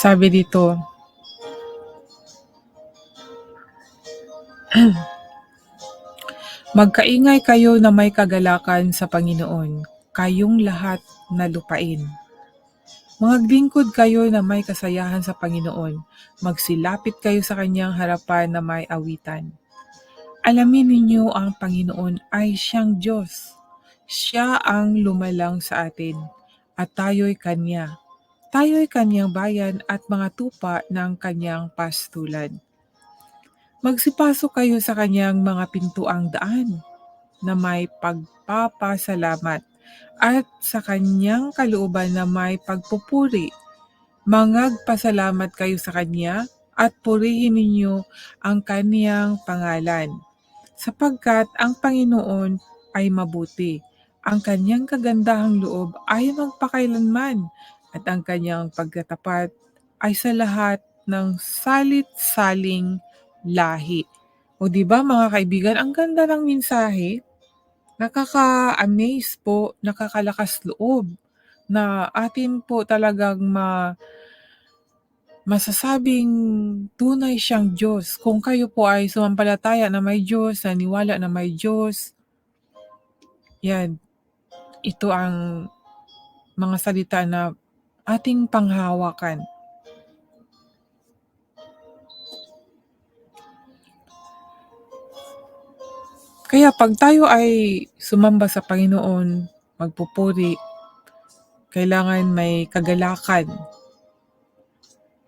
Sabi dito, Magkaingay kayo na may kagalakan sa Panginoon, kayong lahat na lupain. Mga lingkod kayo na may kasayahan sa Panginoon, magsilapit kayo sa kanyang harapan na may awitan. Alamin ninyo ang Panginoon ay siyang Diyos. Siya ang lumalang sa atin, at tayo'y Kanya. Tayo'y Kanyang bayan at mga tupa ng Kanyang pastulan. Magsipasok kayo sa Kanyang mga pintuang daan na may pagpapasalamat at sa Kanyang kalooban na may pagpupuri. Mangagpasalamat kayo sa Kanya at purihin ninyo ang Kanyang pangalan sapagkat ang Panginoon ay mabuti. Ang kanyang kagandahang loob ay magpakailanman at ang kanyang pagkatapat ay sa lahat ng salit-saling lahi. O di ba mga kaibigan, ang ganda ng mensahe. Nakaka-amaze po, nakakalakas loob na atin po talagang ma masasabing tunay siyang Diyos. Kung kayo po ay sumampalataya na may Diyos, naniwala na may Diyos, yan, ito ang mga salita na ating panghawakan. Kaya pag tayo ay sumamba sa Panginoon, magpupuri, kailangan may kagalakan.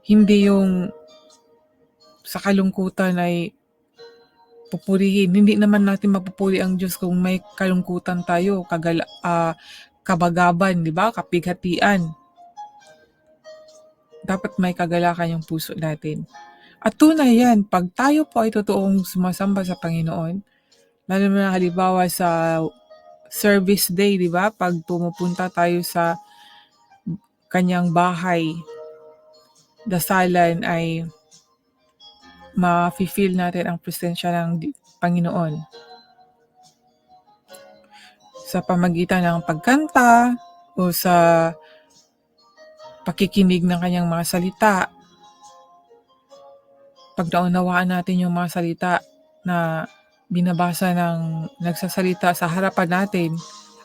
Hindi yung sa kalungkutan ay pupurihin. Hindi naman natin mapupuri ang Diyos kung may kalungkutan tayo, kagala, ah, kabagaban, di ba? Kapighatian. Dapat may kagalakan yung puso natin. At tunay yan, pag tayo po ay totoong sumasamba sa Panginoon, lalo na halimbawa sa service day, di ba? Pag pumupunta tayo sa kanyang bahay, dasalan ay ma-feel natin ang presensya ng Panginoon. Sa pamagitan ng pagkanta o sa pakikinig ng kanyang mga salita, pag naunawaan natin yung mga salita na binabasa ng nagsasalita sa harapan natin,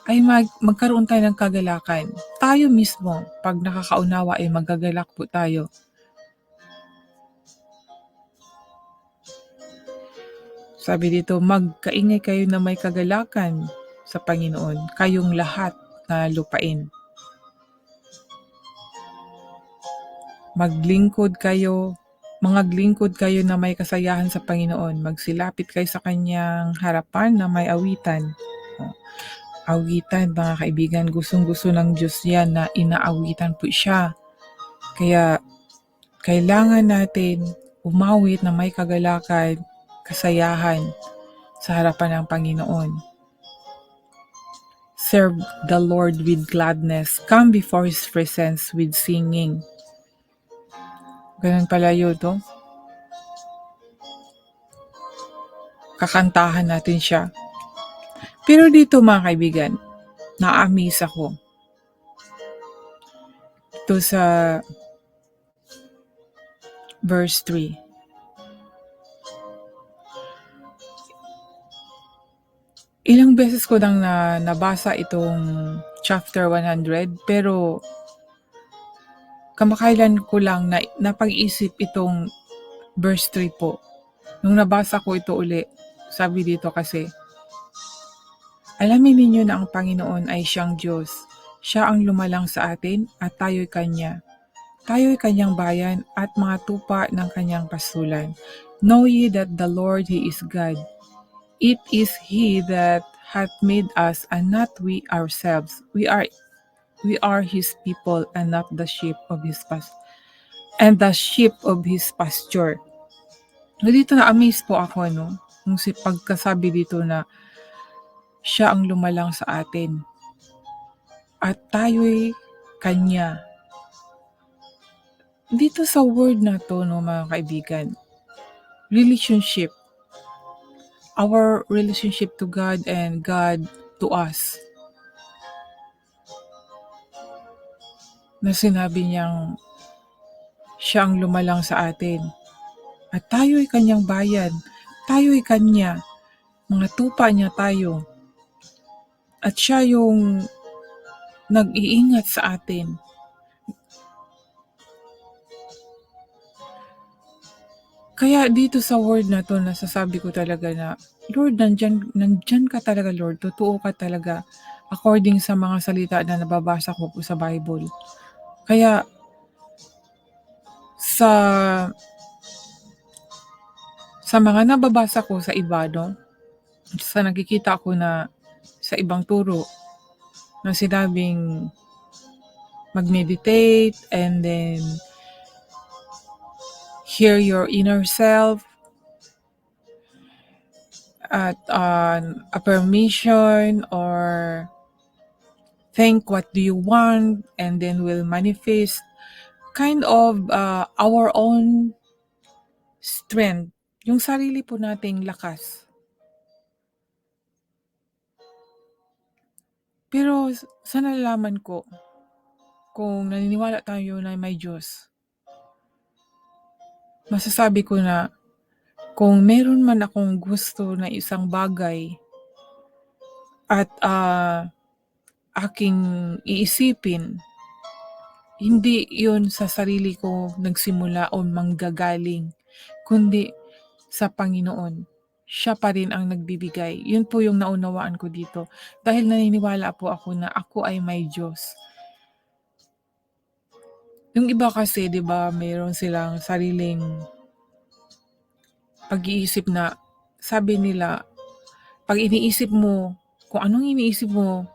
ay mag, magkaroon tayo ng kagalakan. Tayo mismo, pag nakakaunawa ay magagalak po tayo. Sabi dito, magkaingay kayo na may kagalakan sa Panginoon, kayong lahat na lupain. Maglingkod kayo, mga glingkod kayo na may kasayahan sa Panginoon. Magsilapit kayo sa kanyang harapan na may awitan. Awitan, mga kaibigan, gustong-gusto ng Diyos yan na inaawitan po siya. Kaya, kailangan natin umawit na may kagalakan, kasayahan sa harapan ng Panginoon. Serve the Lord with gladness. Come before His presence with singing. Ganun pala no? Kakantahan natin siya. Pero dito mga kaibigan, na-amaze ako. Ito sa verse 3. Ilang beses ko nang na, nabasa itong chapter 100 pero kamakailan ko lang na napag-isip itong verse 3 po. Nung nabasa ko ito uli, sabi dito kasi, Alamin ninyo na ang Panginoon ay siyang Diyos. Siya ang lumalang sa atin at tayo'y Kanya. Tayo'y Kanyang bayan at mga tupa ng Kanyang pasulan. Know ye that the Lord He is God. It is He that hath made us and not we ourselves. We are we are His people and not the sheep of His past and the sheep of His pasture. Dito na amaze po ako no, nung si pagkasabi dito na siya ang lumalang sa atin at tayo'y kanya. Dito sa word na to no mga kaibigan, relationship our relationship to God and God to us. Na sinabi niyang Siya ang lumalang sa atin. At tayo'y kanyang bayan. Tayo'y kanya. Mga tupa niya tayo. At siya yung nag-iingat sa atin. Kaya dito sa word na to, nasasabi ko talaga na, Lord, nandyan, nandyan ka talaga, Lord. Totoo ka talaga. According sa mga salita na nababasa ko po sa Bible. Kaya, sa sa mga nababasa ko sa iba, no? Sa nakikita ko na sa ibang turo na sinabing mag-meditate and then hear your inner self at um, affirmation or think what do you want and then will manifest kind of uh, our own strength. Yung sarili po nating lakas. Pero sa nalalaman ko kung naniniwala tayo na may Diyos masasabi ko na kung meron man akong gusto na isang bagay at ah, aking iisipin, hindi yun sa sarili ko nagsimula o manggagaling, kundi sa Panginoon. Siya pa rin ang nagbibigay. Yun po yung naunawaan ko dito. Dahil naniniwala po ako na ako ay may Diyos. Yung iba kasi, di ba, mayroon silang sariling pag-iisip na sabi nila, pag iniisip mo, kung anong iniisip mo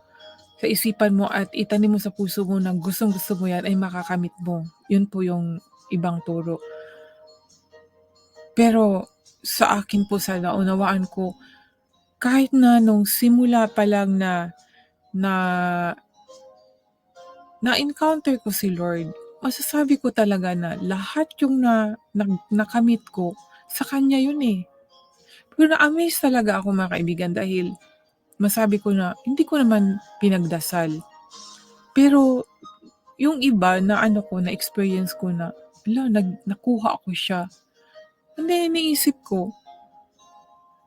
sa isipan mo at itanim mo sa puso mo na gustong gusto mo yan ay makakamit mo. Yun po yung ibang turo. Pero sa akin po sa naunawaan ko, kahit na nung simula pa lang na na na-encounter ko si Lord, masasabi ko talaga na lahat yung na, na nakamit ko, sa Kanya yun eh. Pero na-amaze talaga ako mga kaibigan dahil masabi ko na hindi ko naman pinagdasal. Pero yung iba na ano ko, na experience ko na, ala, nag, nakuha ko siya. Hindi, iniisip ko,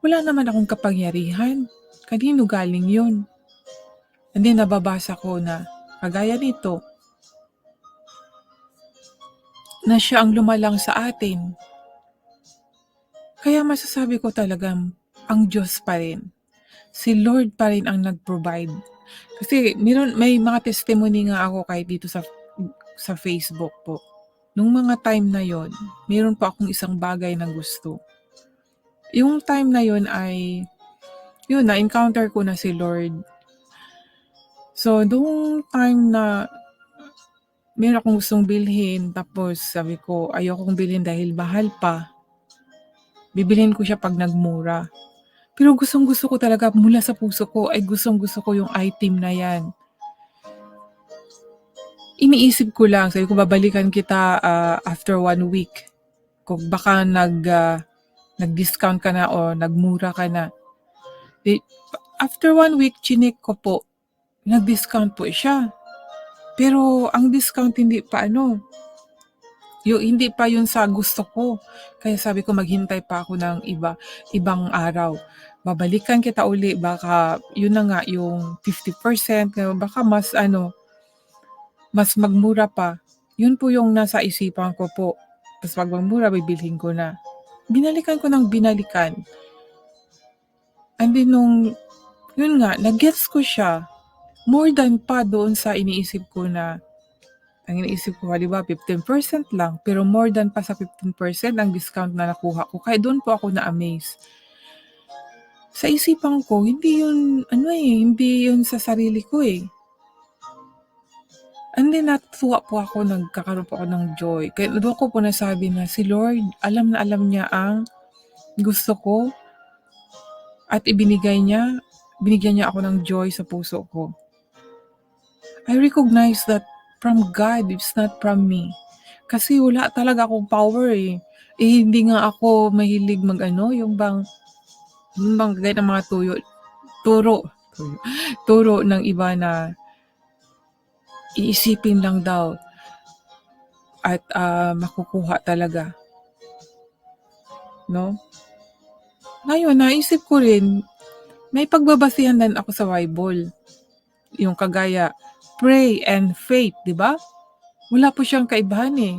wala naman akong kapangyarihan. Kanino galing yun? Hindi, nababasa ko na, kagaya nito, na siya ang lumalang sa atin. Kaya masasabi ko talagang ang Diyos pa rin. Si Lord pa rin ang nag-provide. Kasi meron, may mga testimony nga ako kahit dito sa sa Facebook po. Nung mga time na yon, meron pa akong isang bagay na gusto. Yung time na yon ay, yun, na-encounter ko na si Lord. So, nung time na meron akong gustong bilhin, tapos sabi ko, ayokong bilhin dahil mahal pa. Bibilhin ko siya pag nagmura. Pero gustong gusto ko talaga mula sa puso ko ay gustong gusto ko yung item na yan. Iniisip ko lang, sabi ko babalikan kita ah, after one week. Kung baka nag, ah, nag-discount ka na o nagmura ka na. After one week, chinik ko po, nag-discount po siya. Pero ang discount hindi pa ano, yung hindi pa yun sa gusto ko. Kaya sabi ko maghintay pa ako ng iba, ibang araw. Babalikan kita uli, baka yun na nga yung 50%, baka mas ano, mas magmura pa. Yun po yung nasa isipan ko po. Tapos pag magmura, bibilhin ko na. Binalikan ko ng binalikan. And then nung, yun nga, nag-gets ko siya. More than pa doon sa iniisip ko na, ang iniisip ko, ba, 15% lang. Pero more than pa sa 15% ang discount na nakuha ko. Kaya doon po ako na-amaze. Sa isipan ko, hindi yun, ano eh, hindi yun sa sarili ko eh. And then natuwa po ako, nagkakaroon po ako ng joy. Kaya doon ko po nasabi na si Lord, alam na alam niya ang gusto ko at ibinigay niya, binigyan niya ako ng joy sa puso ko. I recognize that from God, it's not from me. Kasi wala talaga akong power eh. Eh, hindi nga ako mahilig mag ano, yung bang, bang gaya ng mga tuyo, turo, turo, turo ng iba na iisipin lang daw. at, ah, makukuha talaga. 'No? Ngayon naisip ko rin, may pagbabasihan din ako sa Bible. Yung kagaya, pray and faith, 'di ba? Wala po siyang kaibahan, eh.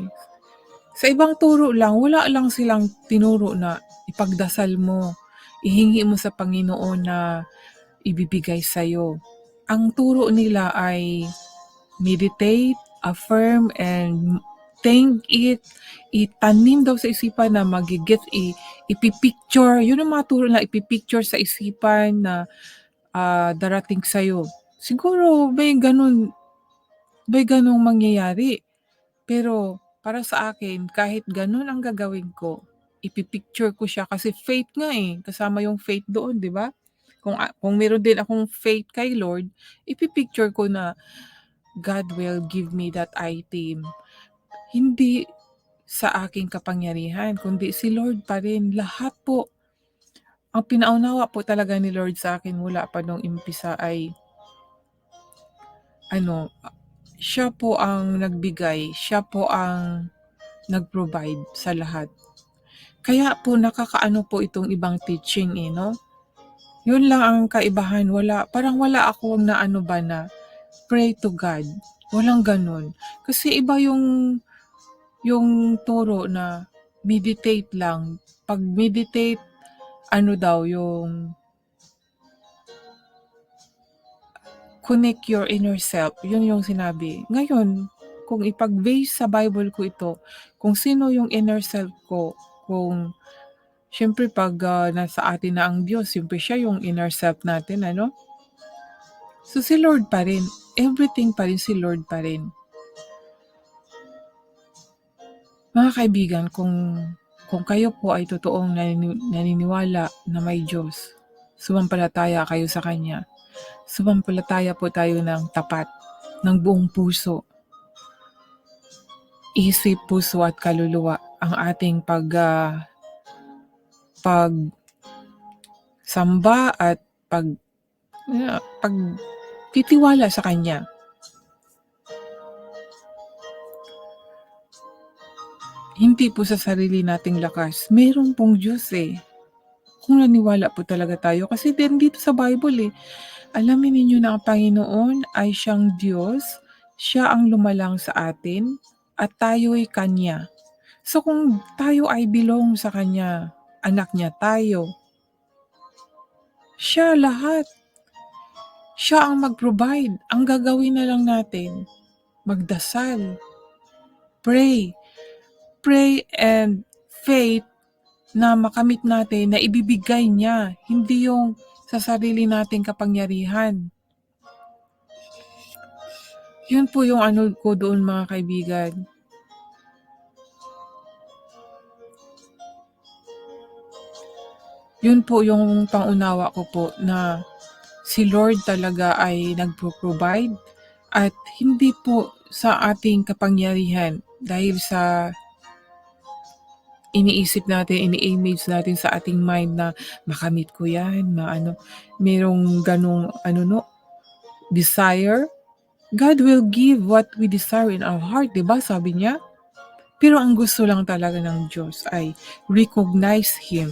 Sa ibang turo lang, wala lang silang tinuro na ipagdasal mo, ihingi mo sa Panginoon na ibibigay sa'yo. Ang turo nila ay meditate, affirm, and think it, itanim daw sa isipan na magi-get, i ipi-picture, yun ang mga turo na ipi-picture sa isipan na, ah, darating sa'yo. Siguro may gano'n may gano'ng mangyayari. Pero para sa akin, kahit gano'n ang gagawin ko, ipi-picture ko siya kasi faith nga, eh, kasama yung faith doon, 'di ba? Kung, kung meron din akong faith kay Lord, ipi-picture ko na God will give me that item. Hindi sa aking kapangyarihan, kundi si Lord pa rin. Lahat po. Ang pinaunawa po talaga ni Lord sa akin mula pa nung umpisa ay ano, siya po ang nagbigay, siya po ang nag-provide sa lahat. Kaya po nakakaano po itong ibang teaching, eh, 'no? Yun lang ang kaibahan, wala parang wala akong naano ba na pray to God, walang gano'n. Kasi iba yung yung turo na meditate lang, 'pag meditate ano daw yung connect your inner self, yun yung sinabi. Ngayon, kung ipag-base sa Bible ko ito, kung sino yung inner self ko, kung siyempre 'pag, ah, nasa atin na ang Diyos, siyempre siya yung inner self natin, ano? So, si Lord pa rin, everything pa rin si Lord pa rin. Mga kaibigan, kung kung kayo po ay totoong nanini naniniwala na may Diyos, sumampalataya kayo sa Kanya, sumampalataya po tayo ng tapat, ng buong puso. Isip, puso at kaluluwa ang ating pag, ah pagsamba at pag ah, pagtitiwala sa Kanya. Hindi po sa sarili nating lakas, meron pong Diyos, eh. Kung naniwala po talaga tayo kasi din dito sa Bible, eh, alamin ninyo na ang Panginoon ay siyang Diyos, siya ang lumalang sa atin at tayo'y Kanya. So, kung tayo ay belong sa Kanya, anak niya tayo, siya lahat. Siya ang mag-provide. Ang gagawin na lang natin, magdasal, pray, pray and faith na makamit natin na ibibigay niya, hindi yung sa sarili nating kapangyarihan. Yun po yung ano ko doon mga kaibigan. Yun po yung pangunawa ko po na si Lord talaga ay nagpo-provide at hindi po sa ating kapangyarihan dahil sa iniisip natin, ini-image natin sa ating mind na makamit ko yan, maano, merong ganong ano no, desire. God will give what we desire in our heart, 'di ba? Sabi niya. Pero ang gusto lang talaga ng Diyos ay recognize Him